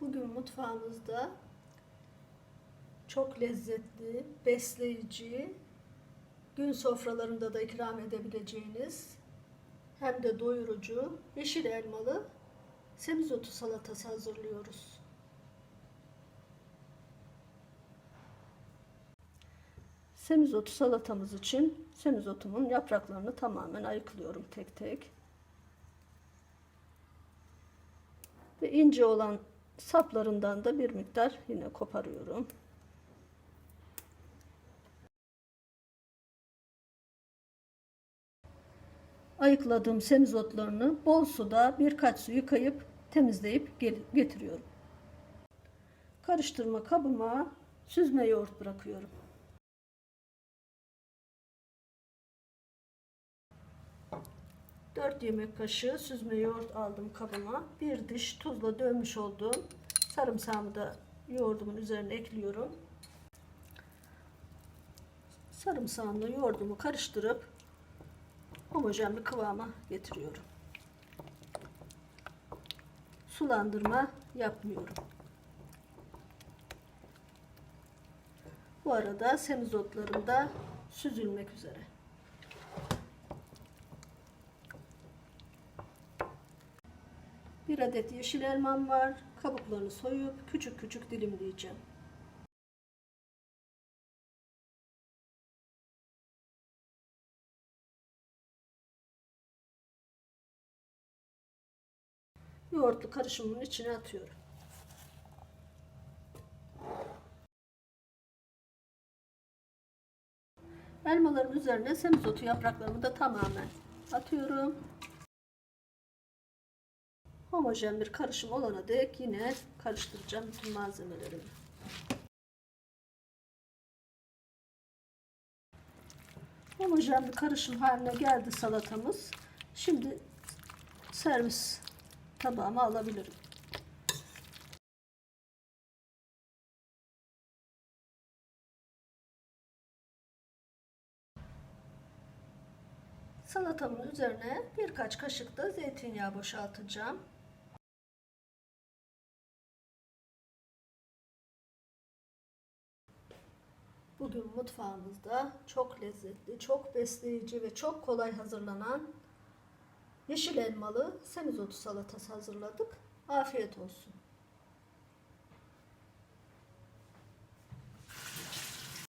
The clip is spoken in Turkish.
Bugün mutfağımızda çok lezzetli, besleyici, gün sofralarında da ikram edebileceğiniz hem de doyurucu yeşil elmalı semizotu salatası hazırlıyoruz. Semizotu salatamız için semizotumun yapraklarını tamamen ayıklıyorum tek tek. Ve ince olan saplarından da bir miktar yine koparıyorum. Ayıkladığım semizotlarını bol suda birkaç su yıkayıp temizleyip getiriyorum. Karıştırma kabıma süzme yoğurt bırakıyorum. Dört yemek kaşığı süzme yoğurt aldım kabıma. Bir diş tuzla dövmüş olduğum sarımsağımı da yoğurdumun üzerine ekliyorum. Sarımsağımla yoğurdumu karıştırıp homojen bir kıvama getiriyorum. Sulandırma yapmıyorum. Bu arada semizotlarım da süzülmek üzere. Bir adet yeşil elmam var. Kabuklarını soyup küçük küçük dilimleyeceğim. Yoğurtlu karışımın içine atıyorum. Elmaların üzerine semizotu yapraklarımı da tamamen atıyorum. Homojen bir karışım olana dek yine karıştıracağım bütün malzemelerimi. Homojen bir karışım haline geldi salatamız. Şimdi servis tabağıma alabilirim. Salatamın üzerine birkaç kaşık da zeytinyağı boşaltacağım. Bugün mutfağımızda çok lezzetli, çok besleyici ve çok kolay hazırlanan yeşil elmalı semizotu salatası hazırladık. Afiyet olsun.